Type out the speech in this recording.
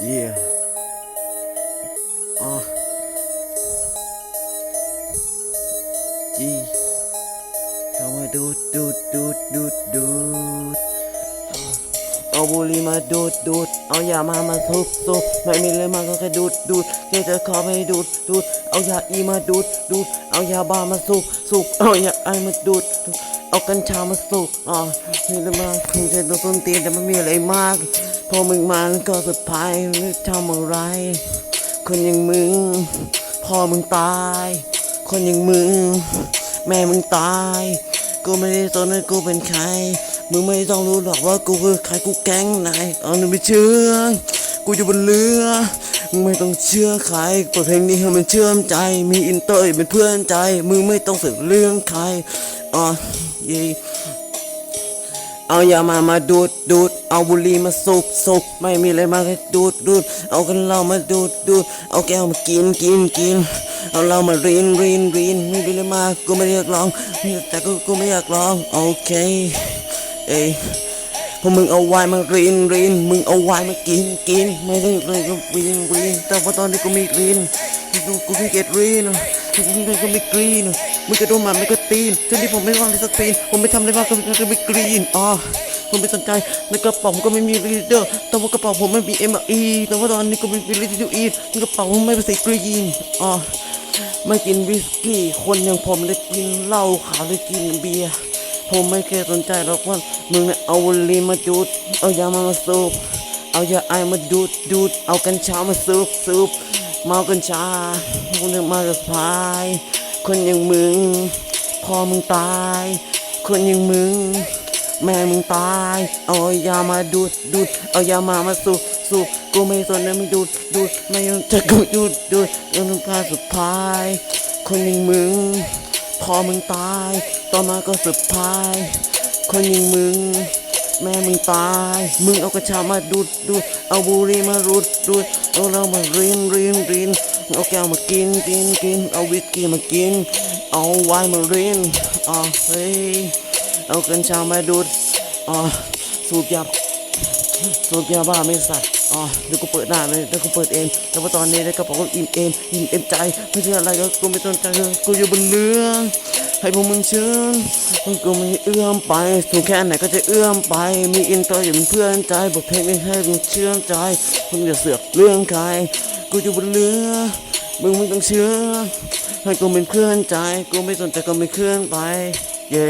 Yeah. Uh. G. เข้ามาดูดดูดดูดดูดดูดเอาบุหรี่มาดูดดูดเอายามามาทุบทุบไม่มีเลยมาก็แค่ดูดดูดแค่จะขอไม่ดูดดูดเอายาอีมาดูดดูดเอายาบ้ามาสูบสูบเอายาไอมาดูดดูดเอากัญชามาสูบอ่านี่เลยมาคงจะโดนต้นตีนแต่ไม่มีอะไรมาก พอมึงมาแล้วก็สุดท้ายไม่รู้ทำอะไร คนอย่างมึงพ่อมึงตาย คนอย่างมึง แม่มึงตาย กูไม่ได้สนว่ากูเป็นใคร มึงไม่ต้องรู้หรอกว่ากูคือใครกูแก๊งไหนเอาหนึ่งไปเชื่อ กูอยู่บนเรือไม่ต้องเชื่อใครเปิดเพลงนี้ให้มันเชื่อมใจ มีอินเตอร์เป็นเพื่อนใจ มึงไม่ต้องสืบเรื่องใครอ๋อเย่ เอายามามาดูดดูดเอาบุหรี่มาสูบสูบไม่มีอะไรมาแค่ดูดดูดเอากันเหล้ามาดูดดูดเอาแก้วมากินกินกินเอาเหล้ามารินรินรินไม่มีอะไรมากูไม่อยากลองแต่กูกูไม่อยากลองโอเคเอ้ยพวกมึงเอาไวน์มารินรินมึงเอาไวน์มากินกินไม่ได้เลยก็วินวินแต่ว่าตอนนี้กูมีรีนกูกูมีเกตรีน กูกูมีกรีนมึงจะโดนมันไม่ก็ตีนทีนี้ผมไม่วางที่สกรีนผมไม่ทำอะไรมากก็ก็มีกรีนอ๋อผมไม่สนใจในกระเป๋าผมก็ไม่มีรีดเดอร์แต่ว่ากระเป๋าผมไม่มีเอ็มอีแต่ว่าตอนนี้ก็ไม่มีรีดเดอร์อีกระเป๋าผมไม่เป็นสีกรีนอ๋อไม่กินวิสกี้คนอย่างผมเลยกินเหล้าขาวเลยกินเบียร์ผมไม่เคยสนใจหรอกว่ามึงเนี่ยเอาบุหรี่มาดูดเอายามามาสูบเอายาไอมาดูดดูดเอากัญชามาสูบสูบ เมากัญชาพวกนึกมากับพาย คนอย่างมึงพ่อมึงตาย คนอย่างมึง แม่มึงตาย เอายามาดูดดูด เอายามามาสูบสูบกูไม่สนนะมึงดูดดูดไม่ยอมจะกูดูดดูดจนถึงครสุดท้าย คนอย่างมึง พอมึงตาย ต่อมาก็สุดท้าย คนอย่างมึง แม่มึงตาย มึงเอากระชามาดูดดูดเอาบุหรี่มารูดดูดเอาเรามารินรินรินเอาแก้วมากินกินกินเอาวิสกี้มากิน เอาไวน์มารินอ่าเฮ้ยเอากัญชามาดูดอ๋อสูบยาสูบยาบ้าไม่สัตว์อ๋อเดี๋ยวกูเปิดหน้าเลยเดี๋ยวกูเปิดเอง แต่ว่าตอนนี้ในกระเป๋าก็อิ่มเอมอิ่มเอมใจ ไม่ใช่อะไรก็กูไม่สนใจเลยกูอยู่บนเรือ ให้พวกมึงเชื่อกูไม่เอื้อมไป สูงแค่ไหนก็จะเอื้อมไป มีอินเตอร์อยู่เป็นเพื่อนใจบทเพลงไม่ให้มึงเชื่อมใจ มึงอย่าเสือกเรื่องใคร กูอยู่บนเรือ มึงไม่ต้องเชื่อให้กูเป็นเพื่อนใจ กูไม่สนใจก็ไม่เคลื่อนไป เย้